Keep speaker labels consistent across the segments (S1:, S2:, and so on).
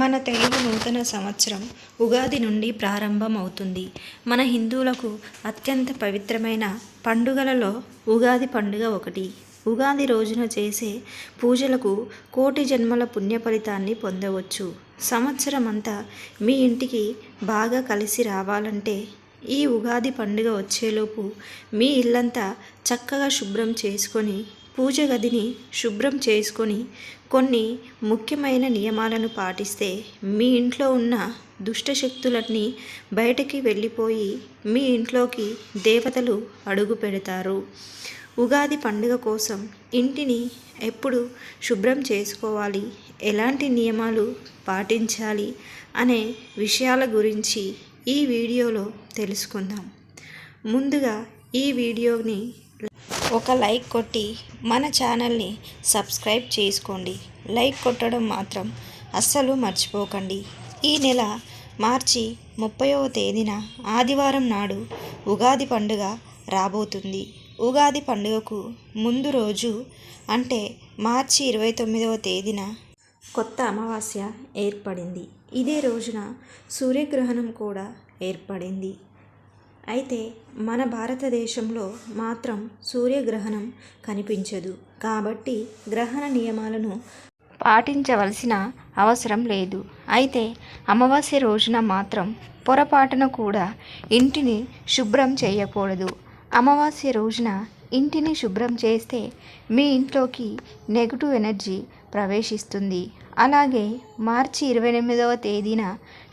S1: మన తెలుగు నూతన సంవత్సరం ఉగాది నుండి ప్రారంభమవుతుంది. మన హిందువులకు అత్యంత పవిత్రమైన పండుగలలో ఉగాది పండుగ ఒకటి. ఉగాది రోజున చేసే పూజలకు కోటి జన్మల పుణ్య ఫలితాన్ని పొందవచ్చు. సంవత్సరం అంతా మీ ఇంటికి బాగా కలిసి రావాలంటే ఈ ఉగాది పండుగ వచ్చేలోపు మీ ఇల్లంతా చక్కగా శుభ్రం చేసుకొని పూజ గదిని శుభ్రం చేసుకొని కొన్ని ముఖ్యమైన నియమాలను పాటిస్తే మీ ఇంట్లో ఉన్న దుష్ట శక్తులన్నీ బయటకి వెళ్ళిపోయి మీ ఇంట్లోకి దేవతలు అడుగు పెడతారు. ఉగాది పండుగ కోసం ఇంటిని ఎప్పుడు శుభ్రం చేసుకోవాలి? ఎలాంటి నియమాలు పాటించాలి? అనే విషయాల గురించి ఈ వీడియోలో తెలుసుకుందాం. ముందుగా ఈ వీడియోని ఒక లైక్ కొట్టి మన ఛానల్ని సబ్స్క్రైబ్ చేసుకోండి. లైక్ కొట్టడం మాత్రం అస్సలు మర్చిపోకండి. ఈ నెల మార్చి ముప్పైవ తేదీన ఆదివారం నాడు ఉగాది పండుగ రాబోతుంది. ఉగాది పండుగకు ముందు రోజు అంటే మార్చి ఇరవై తొమ్మిదవ తేదీన కొత్త అమావాస్య ఏర్పడింది. ఇదే రోజున సూర్యగ్రహణం కూడా ఏర్పడింది. అయితే మన భారతదేశంలో మాత్రం సూర్యగ్రహణం కనిపించదు. కాబట్టి గ్రహణ నియమాలను పాటించవలసిన అవసరం లేదు. అయితే అమావాస్య రోజున మాత్రం పొరపాటున కూడా ఇంటిని శుభ్రం చేయకూడదు. అమావాస్య రోజున ఇంటిని శుభ్రం చేస్తే మీ ఇంట్లోకి నెగిటివ్ ఎనర్జీ ప్రవేశిస్తుంది. అలాగే మార్చి ఇరవై ఎనిమిదవ తేదీన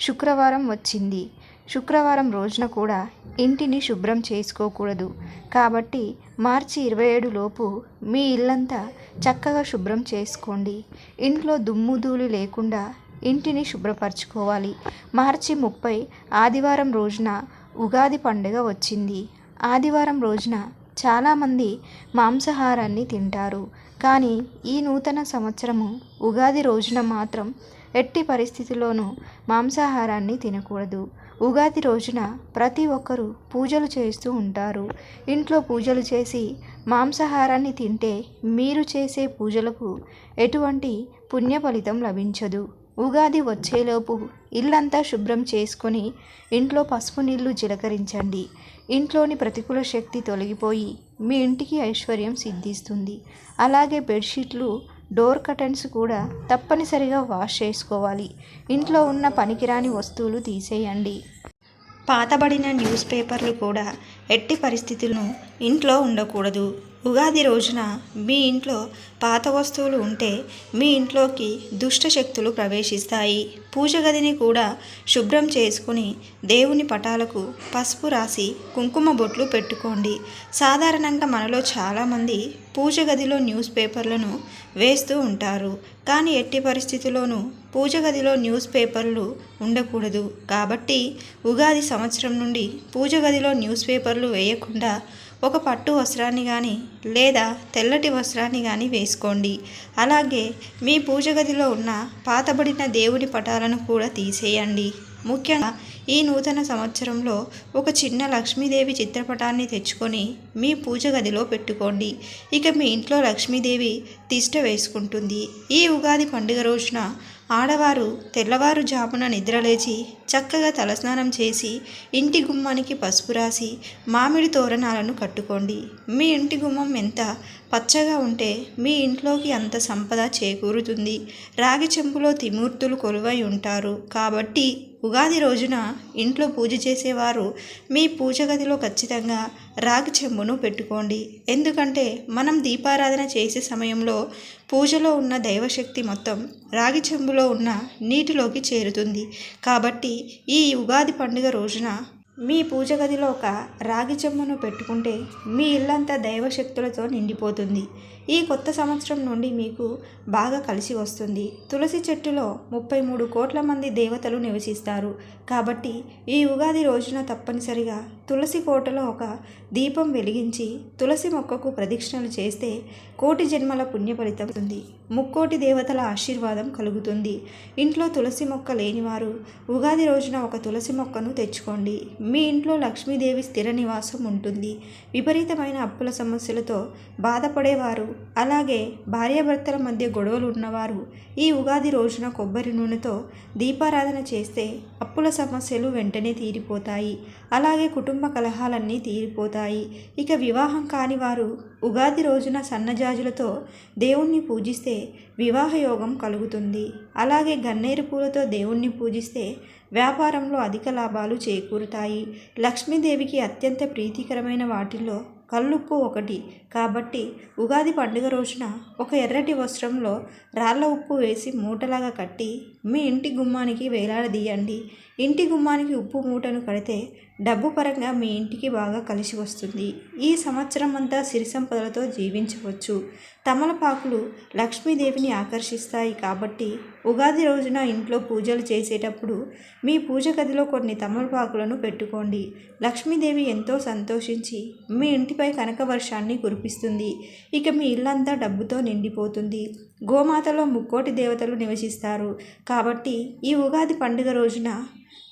S1: శుక్రవారం వచ్చింది. శుక్రవారం రోజున కూడా ఇంటిని శుభ్రం చేసుకోకూడదు. కాబట్టి మార్చి ఇరవై ఏడు లోపు మీ ఇల్లంతా చక్కగా శుభ్రం చేసుకోండి. ఇంట్లో దుమ్ము ధూళి లేకుండా ఇంటిని శుభ్రపరచుకోవాలి. మార్చి ముప్పై ఆదివారం రోజున ఉగాది పండుగ వచ్చింది. ఆదివారం రోజున చాలామంది మాంసాహారాన్ని తింటారు. కానీ ఈ నూతన సంవత్సరము ఉగాది రోజున మాత్రం ఎట్టి పరిస్థితిలోనూ మాంసాహారాన్ని తినకూడదు. ఉగాది రోజున ప్రతి ఒక్కరూ పూజలు చేస్తూ ఉంటారు. ఇంట్లో పూజలు చేసి మాంసాహారాన్ని తింటే మీరు చేసే పూజలకు ఎటువంటి పుణ్య ఫలితం లభించదు. ఉగాది వచ్చేలోపు ఇల్లంతా శుభ్రం చేసుకొని ఇంట్లో పసుపు నీళ్ళు జీలకరించండి ఇంట్లోని ప్రతికూల శక్తి తొలగిపోయి మీ ఇంటికి ఐశ్వర్యం సిద్ధిస్తుంది. అలాగే బెడ్షీట్లు డోర్ కర్టన్స్ కూడా తప్పనిసరిగా వాష్ చేసుకోవాలి. ఇంట్లో ఉన్న పనికిరాని వస్తువులు తీసేయండి. పాతబడిన న్యూస్ పేపర్లు కూడా ఎట్టి పరిస్థితులను ఇంట్లో ఉండకూడదు. ఉగాది రోజున మీ ఇంట్లో పాత వస్తువులు ఉంటే మీ ఇంట్లోకి దుష్ట శక్తులు ప్రవేశిస్తాయి. పూజ గదిని కూడా శుభ్రం చేసుకుని దేవుని పటాలకు పసుపు రాసి కుంకుమ బొట్లు పెట్టుకోండి. సాధారణంగా మనలో చాలామంది పూజ గదిలో న్యూస్ పేపర్లను వేస్తూ ఉంటారు. కానీ ఎట్టి పరిస్థితుల్లోనూ పూజ గదిలో న్యూస్ పేపర్లు ఉండకూడదు. కాబట్టి ఉగాది సంవత్సరం నుండి పూజ గదిలో న్యూస్ పేపర్లు వేయకుండా ఒక పట్టు వస్త్రాన్ని కానీ లేదా తెల్లటి వస్త్రాన్ని కానీ వేసుకోండి. అలాగే మీ పూజ గదిలో ఉన్న పాతబడిన దేవుని పటాలను కూడా తీసేయండి. ముఖ్యంగా ఈ నూతన సంవత్సరంలో ఒక చిన్న లక్ష్మీదేవి చిత్రపటాన్ని తెచ్చుకొని మీ పూజ గదిలో పెట్టుకోండి. ఇక మీ ఇంట్లో లక్ష్మీదేవి తిష్ట వేసుకుంటుంది. ఈ ఉగాది పండుగ రోజున ఆడవారు తెల్లవారుజామున నిద్రలేచి చక్కగా తలస్నానం చేసి ఇంటి గుమ్మానికి పసుపు రాసి మామిడి తోరణాలను కట్టుకోండి. మీ ఇంటి గుమ్మం ఎంత పచ్చగా ఉంటే మీ ఇంట్లోకి అంత సంపద చేకూరుతుంది. రాగి చెంపులో తిమూర్తులు కొలువై ఉంటారు. కాబట్టి ఉగాది రోజున ఇంట్లో పూజ చేసేవారు మీ పూజ గదిలో ఖచ్చితంగా రాగి చెంబును పెట్టుకోండి. ఎందుకంటే మనం దీపారాధన చేసే సమయంలో పూజలో ఉన్న దైవశక్తి మొత్తం రాగి చెంబులో ఉన్న నీటిలోకి చేరుతుంది. కాబట్టి ఈ ఉగాది పండుగ రోజున మీ పూజ గదిలో ఒక రాగి చెంబును పెట్టుకుంటే మీ ఇల్లంతా దైవశక్తులతో నిండిపోతుంది. ఈ కొత్త సంవత్సరం నుండి మీకు బాగా కలిసి వస్తుంది. తులసి చెట్టులో ముప్పై మూడు కోట్ల మంది దేవతలు నివసిస్తారు. కాబట్టి ఈ ఉగాది రోజున తప్పనిసరిగా తులసి కోటలో ఒక దీపం వెలిగించి తులసి మొక్కకు ప్రదక్షిణలు చేస్తే కోటి జన్మల పుణ్య ఫలితం ఉంది ముక్కోటి దేవతల ఆశీర్వాదం కలుగుతుంది. ఇంట్లో తులసి మొక్క లేనివారు ఉగాది రోజున ఒక తులసి మొక్కను తెచ్చుకోండి. మీ ఇంట్లో లక్ష్మీదేవి స్థిర నివాసం ఉంటుంది. విపరీతమైన అప్పుల సమస్యలతో బాధపడేవారు అలాగే భార్యాభర్తల మధ్య గొడవలు ఉన్నవారు ఈ ఉగాది రోజున కొబ్బరి నూనెతో దీపారాధన చేస్తే అప్పుల సమస్యలు వెంటనే తీరిపోతాయి. అలాగే కుటుంబ కలహాలన్నీ తీరిపోతాయి. ఇక వివాహం కాని వారు ఉగాది రోజున సన్నజాజులతో దేవుణ్ణి పూజిస్తే వివాహ యోగం కలుగుతుంది. అలాగే గన్నేరు పూలతో దేవుణ్ణి పూజిస్తే వ్యాపారంలో అధిక లాభాలు చేకూరుతాయి. లక్ష్మీదేవికి అత్యంత ప్రీతికరమైన వాటిల్లో కళ్ళుప్పు ఒకటి. కాబట్టి ఉగాది పండుగ రోజున ఒక ఎర్రటి వస్త్రంలో రాళ్ళ ఉప్పు వేసి మూటలాగా కట్టి మీ ఇంటి గుమ్మానికి వేలాడదీయండి ఇంటి గుమ్మానికి ఉప్పు మూటను కడితే డబ్బు పరంగా మీ ఇంటికి బాగా కలిసి వస్తుంది. ఈ సంవత్సరం అంతా సిరి సంపదలతో జీవించవచ్చు. తమలపాకులు లక్ష్మీదేవిని ఆకర్షిస్తాయి కాబట్టి ఉగాది రోజున ఇంట్లో పూజలు చేసేటప్పుడు మీ పూజ గదిలో కొన్ని తమలపాకులను పెట్టుకోండి. లక్ష్మీదేవి ఎంతో సంతోషించి మీ ఇంటిపై కనక వర్షాన్ని కురిపిస్తుంది. ఇక మీ ఇల్లంతా డబ్బుతో నిండిపోతుంది. గోమాతలో ముక్కోటి దేవతలు నివసిస్తారు. కాబట్టి ఈ ఉగాది పండుగ రోజున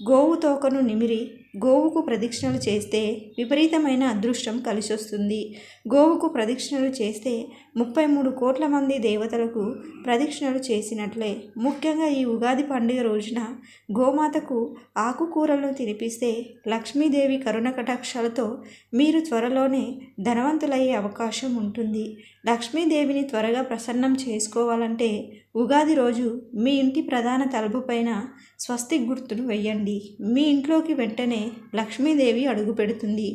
S1: గోవు తోకను నిమిరి గోవుకు ప్రదక్షిణలు చేస్తే విపరీతమైన అదృష్టం కలిసొస్తుంది. గోవుకు ప్రదక్షిణలు చేస్తే ముప్పై మూడు కోట్ల మంది దేవతలకు ప్రదక్షిణలు చేసినట్లే. ముఖ్యంగా ఈ ఉగాది పండుగ రోజున గోమాతకు ఆకుకూరలను తినిపిస్తే లక్ష్మీదేవి కరుణ కటాక్షాలతో మీరు త్వరలోనే ధనవంతులయ్యే అవకాశం ఉంటుంది. లక్ష్మీదేవిని త్వరగా ప్రసన్నం చేసుకోవాలంటే ఉగాది రోజు మీ ఇంటి ప్రధాన తలుపు పైన స్వస్తి గుర్తును వెయ్యండి. మీ ఇంట్లోకి వెంటనే లక్ష్మీదేవి అడుగు పెడుతుంది.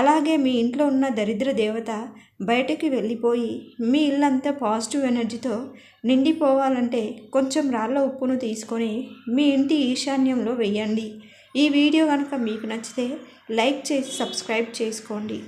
S1: అలాగే మీ ఇంట్లో ఉన్న దరిద్ర దేవత బయటకి వెళ్ళిపోయి మీ ఇల్లంతా పాజిటివ్ ఎనర్జీతో నిండిపోవాలంటే కొంచెం రాళ్ళ ఉప్పును తీసుకొని మీ ఇంటి ఈశాన్యంలో వెయ్యండి. ఈ వీడియో కనుక మీకు నచ్చితే లైక్ చేసి సబ్స్క్రైబ్ చేసుకోండి.